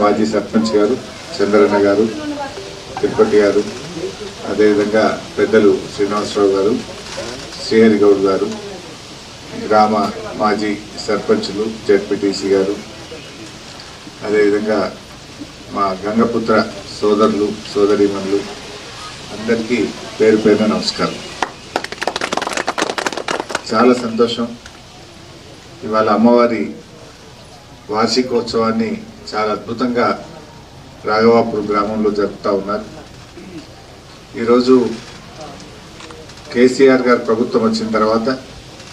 మాజీ సర్పంచ్ గారు చంద్రన్న గారు తిరుపతి గారు అదేవిధంగా పెద్దలు శ్రీనివాసరావు గారు శ్రీహరి గౌడ్ గారు గ్రామ మాజీ సర్పంచ్లు జడ్పీటీసీ గారు అదేవిధంగా మా గంగపుత్ర సోదరులు సోదరీమణులు అందరికీ పేరు పేరున నమస్కారం. చాలా సంతోషం. ఇవాళ అమ్మవారి వార్షికోత్సవాన్ని చాలా అద్భుతంగా రాఘవాపూర్ గ్రామంలో జరుపుతూ ఉన్నారు. ఈరోజు కేసీఆర్ గారు ప్రభుత్వం వచ్చిన తర్వాత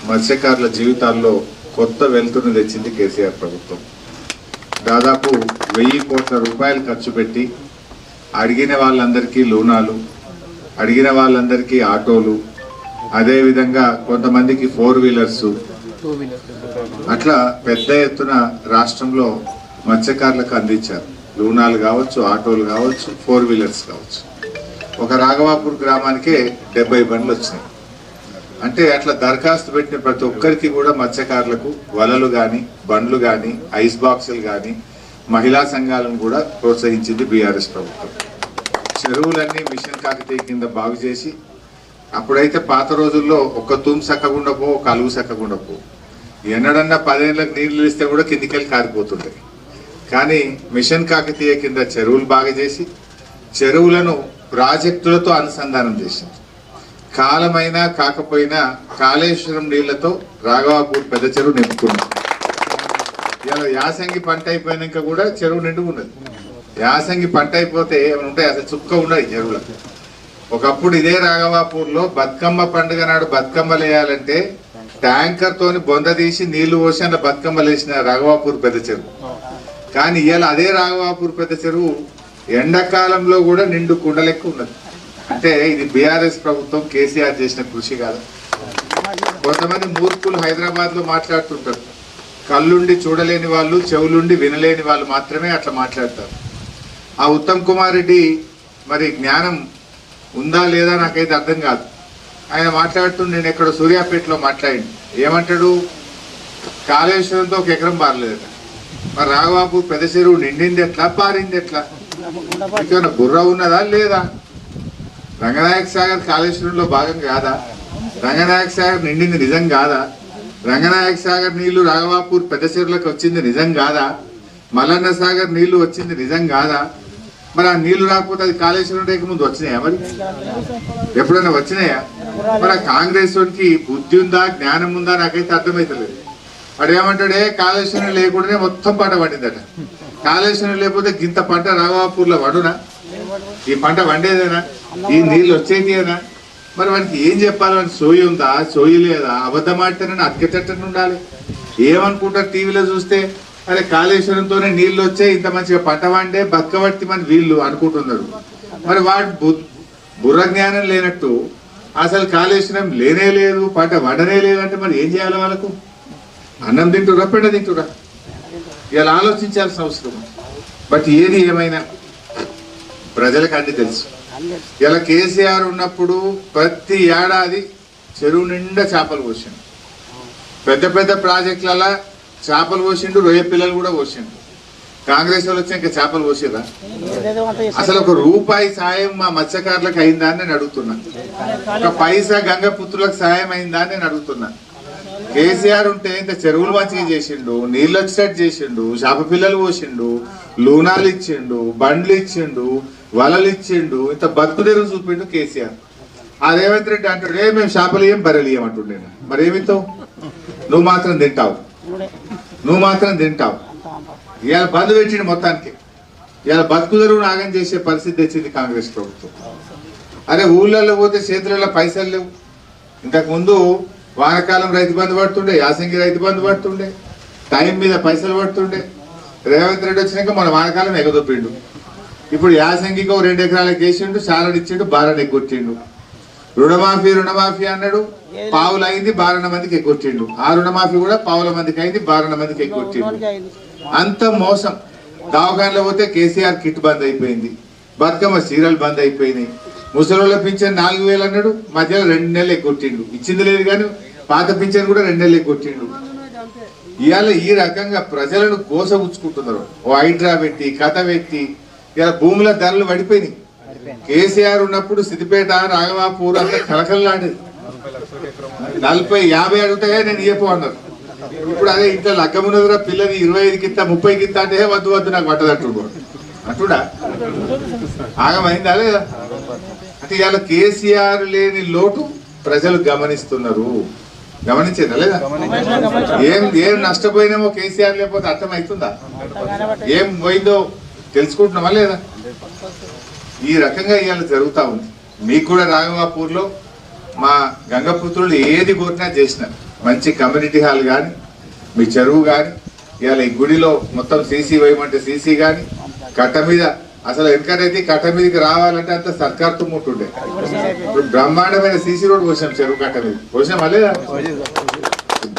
మత్స్యకారుల జీవితాల్లో కొత్త వెలుతురుని తెచ్చింది కేసీఆర్ ప్రభుత్వం. దాదాపు వెయ్యి కోట్ల రూపాయలు ఖర్చు పెట్టి అడిగిన వాళ్ళందరికీ లోనాలు అడిగిన వాళ్ళందరికీ ఆటోలు అదేవిధంగా కొంతమందికి ఫోర్ వీలర్స్ అట్లా పెద్ద ఎత్తున రాష్ట్రంలో మత్స్యకారులకు అందించారు. లూనాలు కావచ్చు ఆటోలు కావచ్చు ఫోర్ వీలర్స్ కావచ్చు. ఒక రాఘవాపూర్ గ్రామానికే డెబ్బై బండ్లు వచ్చినాయి. అంటే అట్లా దరఖాస్తు పెట్టిన ప్రతి ఒక్కరికి కూడా మత్స్యకారులకు వలలు కానీ బండ్లు కానీ ఐస్ బాక్సులు కానీ మహిళా సంఘాలను కూడా ప్రోత్సహించింది బీఆర్ఎస్ ప్రభుత్వం. చెరువులన్నీ మిషన్ కాకతీయ కింద బాగు చేసి అప్పుడైతే పాత రోజుల్లో ఒక్క తూము సక్కకుండా పో ఒక అలుగు సక్కకుండా పో. ఎన్నడన్నా పదేళ్ళకి నీళ్ళు ఇస్తే కూడా కిందికెళ్ళి కారిపోతుంటాయి కానీ మిషన్ కాకతీయ కింద చెరువులు బాగా చేసి చెరువులను ప్రాజెక్టులతో అనుసంధానం చేసింది. కాలమైనా కాకపోయినా కాళేశ్వరం నీళ్ళతో రాఘవాపూర్ పెద్ద చెరువు నింపుకున్నాం ఇలా యాసంగి పంట అయిపోయినాక కూడా చెరువు నిండు ఉన్నది యాసంగి పంట అయిపోతే ఏమైనా ఉంటాయి అసలు చుక్క ఉండదు చెరువులో. ఒకప్పుడు ఇదే రాఘవాపూర్లో బతుకమ్మ పండుగ నాడు బతుకమ్మలు వేయాలంటే ట్యాంకర్తోని బొంద తీసి నీళ్ళు పోసి అందులో బతుకమ్మలు వేసిన రాఘవాపూర్ పెద్ద చెరువు. కానీ ఇవాళ అదే రాఘవాపూర్ పెద్ద చెరువు ఎండాకాలంలో కూడా నిండు కుండలెక్క ఉన్నది. అంటే ఇది బీఆర్ఎస్ ప్రభుత్వం కేసీఆర్ చేసిన కృషి కాదు. కొంతమంది మూర్ఖులు హైదరాబాద్లో మాట్లాడుతుంటారు. కళ్ళుండి చూడలేని వాళ్ళు చెవులుండి వినలేని వాళ్ళు మాత్రమే అట్లా మాట్లాడతారు. ఆ ఉత్తమ్ కుమార్ రెడ్డి మరి జ్ఞానం ఉందా లేదా నాకైతే అర్థం కాదు. ఆయన మాట్లాడుతూ నేను ఎక్కడ సూర్యాపేటలో మాట్లాడి ఏమంటాడు? కాళేశ్వరంతో ఒక ఎకరం బారలేదట మరి రాఘవాపు పెద్ద చెరువు నిండింది ఎట్లా? పారింది ఎట్లా? బుర్ర ఉన్నదా లేదా? రంగనాయక సాగర్ కాళేశ్వరంలో భాగం కాదా? రంగనాయక సాగర్ నిండింది నిజం కాదా? రంగనాయక సాగర్ నీళ్ళు రాఘవాపూర్ పెద్ద చెరువులకు వచ్చింది నిజం కాదా? మల్లన్న సాగర్ నీళ్ళు వచ్చింది నిజం కాదా? మరి ఆ నీళ్ళు రాకపోతే అది కాళేశ్వరం రేఖ ముందు వచ్చినాయా మరి? ఎప్పుడైనా వచ్చినాయా? మరి ఆ కాంగ్రెస్ వాడికి బుద్ధి ఉందా జ్ఞానం ఉందా? నాకైతే అర్థమైతలేదు. వాడు ఏమంటాడే? కాళేశ్వరం లేకుండానే మొత్తం పంట పండిందట. కాళేశ్వరం లేకపోతే గింత పంట రాఘవాపూర్లో వండునా ఈ పంట వండేదేనా ఈ నీళ్ళు వచ్చేదేనా మరి వాడికి ఏం చెప్పాలి? వానికి సోయి ఉందా? సోయి లేదా? అబద్ధం ఆడితేనే అతికెట్టని ఉండాలి. ఏమనుకుంటారు టీవీలో చూస్తే? అరే కాళేశ్వరంతోనే నీళ్ళు వచ్చే ఇంత మంచిగా పంట వండే బతకబట్టి మన వీళ్ళు అనుకుంటున్నారు. మరి వాడు బు- బుర్ర జ్ఞానం లేనట్టు అసలు కాళేశ్వరం లేనే లేదు పంట వండనే లేదు అంటే మరి ఏం చేయాలి వాళ్ళకు? అన్నం తింటురా పెండ తింటురా ఇలా ఆలోచించాల్సిన అవసరం. బట్ ఏది ఏమైనా ప్రజలకు అన్ని తెలుసు. ఇలా కేసీఆర్ ఉన్నప్పుడు ప్రతి ఏడాది చెరువు నిండా చేపలు పోసిండు పెద్ద పెద్ద ప్రాజెక్టులలో చేపలు పోసిండు రొయ్య పిల్లలు కూడా పోసిండు కాంగ్రెస్ వాళ్ళు వచ్చి ఇంకా చేపలు పోసేదా అసలు ఒక రూపాయి సాయం మా మత్స్యకారులకు అయిందా అని నేను అడుగుతున్నా. ఒక పైసా గంగపుత్రులకు సాయం అయిందా అని నేను అడుగుతున్నా. కేసీఆర్ ఉంటే ఇంత చెరువులు మంచిగా చేసిండు నీళ్ళు వచ్చేటట్టు చేసిండు చేప పిల్లలు పోసిండు లూనాలు ఇచ్చిండు బండ్లు ఇచ్చిండు వలలు ఇచ్చిండు ఇంత బతుకు తెరువు చూపిండు కేసీఆర్. ఆ రేవంత్ రెడ్డి అంటాడు ఏ మేము చేపలు ఏం బర్రెలు అంటుండే మరి ఏమితో? నువ్వు మాత్రం తింటావు. నువ్వు మాత్రం తింటావు. ఇవాళ బంద్ పెట్టిండు మొత్తానికి. ఇవాళ బతుకు తెరువు నాగం చేసే పరిస్థితి తెచ్చింది కాంగ్రెస్ ప్రభుత్వం. అరే ఊళ్ళల్లో పోతే చేతులలో పైసలు లేవు. ఇంతకుముందు వానకాలం రైతు బంధు పడుతుండే యాసంగి రైతు బంధు పడుతుండే టైం మీద పైసలు పడుతుండే. రేవంత్ రెడ్డి వచ్చినాక మన వానకాలం ఎగదొప్పిండు ఇప్పుడు యాసంగికి ఓ రెండు ఎకరాలకు వేసిండు సాలడ్ ఇచ్చిండు బారని ఎగ్గొట్టిండు. రుణమాఫీ రుణమాఫీ అన్నాడు పావులు అయింది బారణ మందికి ఎగ్గొట్టిండు. ఆ రుణమాఫీ కూడా పావుల మందికి అయింది బారణ మందికి ఎగ్గొట్టిండు. అంత మోసం. దవాఖానలో పోతే కేసీఆర్ కిట్ బంద్ అయిపోయింది. బతుకమ్మ సీరియల్ బంద్ అయిపోయినాయి ముసలోళ్ళ పింఛన్ నాలుగు వేలు అన్నాడు. మధ్యలో రెండు నెలలు ఎగ్గొట్టిండు ఇచ్చింది లేదు కానీ పాత పింఛన్ కూడా రెండు నెలలు ఎగ్గొట్టిండు ఇవాళ ఈ రకంగా ప్రజలను కోసగుచ్చుకుంటున్నారు ఓ హైడ్రా పెట్టి కథ పెట్టి ఇలా భూముల ధరలు పడిపోయినాయి. కేసీఆర్ ఉన్నప్పుడు సిద్దిపేట రాఘవాపూర్ అంతా కలకలలాడేది నలభై యాభై అడుగుతాయా నేను ఇయ్యపో అన్నారు. ఇప్పుడు అదే ఇంట్లో లగ్గమున్నదిరా పిల్లని ఇరవై ఐదు కింద ముప్పై కింద అంటే వద్దు వద్దు నాకు పట్టదట్టు అటుడా? ఆగమైందా లేదా? అంటే ఇవాళ కేసీఆర్ లేని లోటు ప్రజలు గమనిస్తున్నారు. గమనించేదా లేదా? ఏం ఏం నష్టపోయినామో కేసీఆర్ లేకపోతే అర్థమవుతుందా? ఏం పోయిందో తెలుసుకుంటున్నామా లేదా? ఈ రకంగా ఇవాళ జరుగుతూ ఉంది. మీకు కూడా రాఘవాపూర్లో మా గంగపుత్రులు ఏది కోరినా చేసినారు. మంచి కమ్యూనిటీ హాల్ కానీ మీ చెరువు కానీ ఇవాళ ఈ గుడిలో మొత్తం సీసీ వేయమంటే సీసీ కానీ కట్ట మీద అసలు ఎందుకంటే కట్ట మీదకి రావాలంటే అంత సర్కార్తో ముట్టుండే ఇప్పుడు బ్రహ్మాండమైన సీసీ రోడ్ పోసాం చెరువు కట్ట మీద. పోసాం లేదా?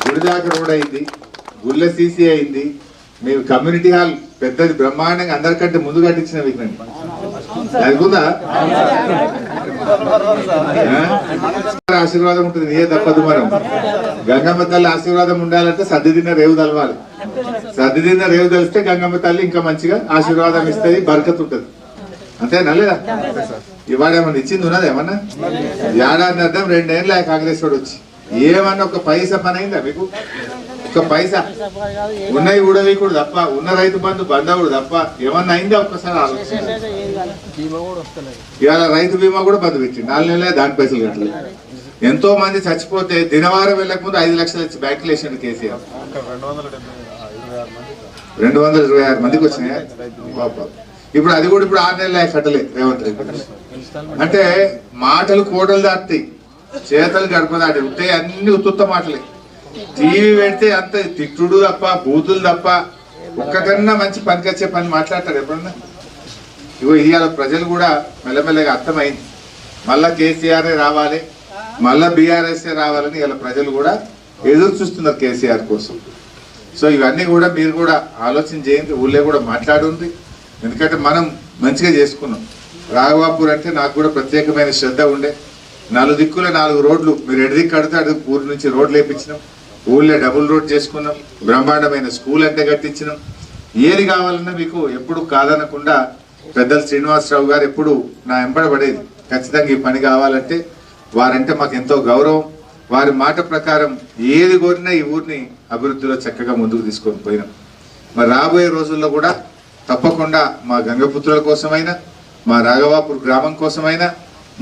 గుడి దాకా రోడ్ అయింది గుళ్ళ సీసీ అయింది. మేము కమ్యూనిటీ హాల్ పెద్దది బ్రహ్మాండంగా అందరికంటే ముందు కట్టించిన విఘ్నండి అనుకుందా ఆశీర్వాదం ఉంటుంది నీయే తప్పదు మనం. గంగమ్మ తల్లి ఆశీర్వాదం ఉండాలంటే సర్ది తిన్న రేవు తలవాలి. సర్దిదిన రేవు తెలిస్తే గంగమ్మ తల్లి ఇంకా మంచిగా ఆశీర్వాదం ఇస్తుంది బరకత్ ఉంటుంది. అంతేనా లేదా? ఇవాళ ఏమన్నా ఇచ్చింది ఉన్నది ఏమన్నా? ఏడాది అర్థం రెండేళ్ళ కాంగ్రెస్ వాడు వచ్చి. ఏమన్నా ఒక పైసా పని అయిందా మీకు? ఒక పైసా? ఉన్నాయి కూడా తప్ప ఉన్న రైతు బంధు బంధవుడు తప్ప ఏమన్నా అయిందా ఒక్కసారి ఆలోచన? ఇవాళ రైతు బీమా కూడా బంధు పెట్టింది నాలుగు నెలలే దాని పైసలు కట్టలేదు ఎంతో మంది చచ్చిపోతే దినవారం వెళ్ళక ముందు ఐదు లక్షలు ఇచ్చి బ్యాంకులు వేసిండు కేసీఆర్. రెండు వందల ఇరవై ఆరు మందికి వచ్చినాయి? ఇప్పుడు అది కూడా ఇప్పుడు ఆరు నెలలు కట్టలే రేవంత్ రెడ్డి. అంటే మాటలు కోటలు దాటుతాయి చేతలు గడప దాటి ఉంటాయి అన్ని ఉత్తుత్త మాటలే. టీవీ పెడితే అంత తిట్టుడు తప్ప బూతులు తప్ప ఒక్కటన్నా మంచి పనికొచ్చే పని మాట్లాడతారు ఎప్పుడన్నా? ఇగో ఇవాళ ప్రజలు కూడా మెల్లమెల్లగా అర్థమైంది. మళ్ళా కేసీఆర్ రావాలి మళ్ళా బీఆర్ఎస్ఏ రావాలని ఇలా ప్రజలు కూడా ఎదురు చూస్తున్నారు కేసీఆర్ కోసం. సో ఇవన్నీ కూడా మీరు కూడా ఆలోచన చేయండి ఊళ్ళో కూడా మాట్లాడుంది ఎందుకంటే మనం మంచిగా చేసుకున్నాం. రాఘవాపూర్ అంటే నాకు కూడా ప్రత్యేకమైన శ్రద్ధ ఉండే. నాలుగు దిక్కుల నాలుగు రోడ్లు మీరు ఎడి దిక్కు కడితే అడుగు ఊరు నుంచి రోడ్లు వేయించినాం ఊళ్ళో డబుల్ రోడ్ చేసుకున్నాం. బ్రహ్మాండమైన స్కూల్ అంటే కట్టించినాం. ఏది కావాలన్నా మీకు ఎప్పుడు కాదనకుండా పెద్దలు శ్రీనివాసరావు గారు ఎప్పుడు నా ఎంబడబడేది. ఖచ్చితంగా ఈ పని కావాలంటే వారంటే మాకు ఎంతో గౌరవం. వారి మాట ప్రకారం ఏది కోరినా ఈ ఊరిని అభివృద్ధిలో చక్కగా ముందుకు తీసుకొని పోయినాం. మరి రాబోయే రోజుల్లో కూడా తప్పకుండా మా గంగపుత్రుల కోసమైనా మా రాఘవాపూర్ గ్రామం కోసమైనా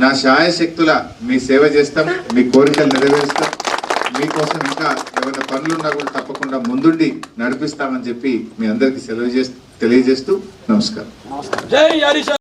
నా శాయశక్తుల మీ సేవ చేస్తాం మీ కోరికలు నెరవేరుస్తాం. మీకోసం ఇంకా ఏమైనా పనులున్నా కూడా తప్పకుండా ముందుండి నడిపిస్తామని చెప్పి మీ అందరికీ సెలవు చేస్తూ తెలియజేస్తూ నమస్కారం.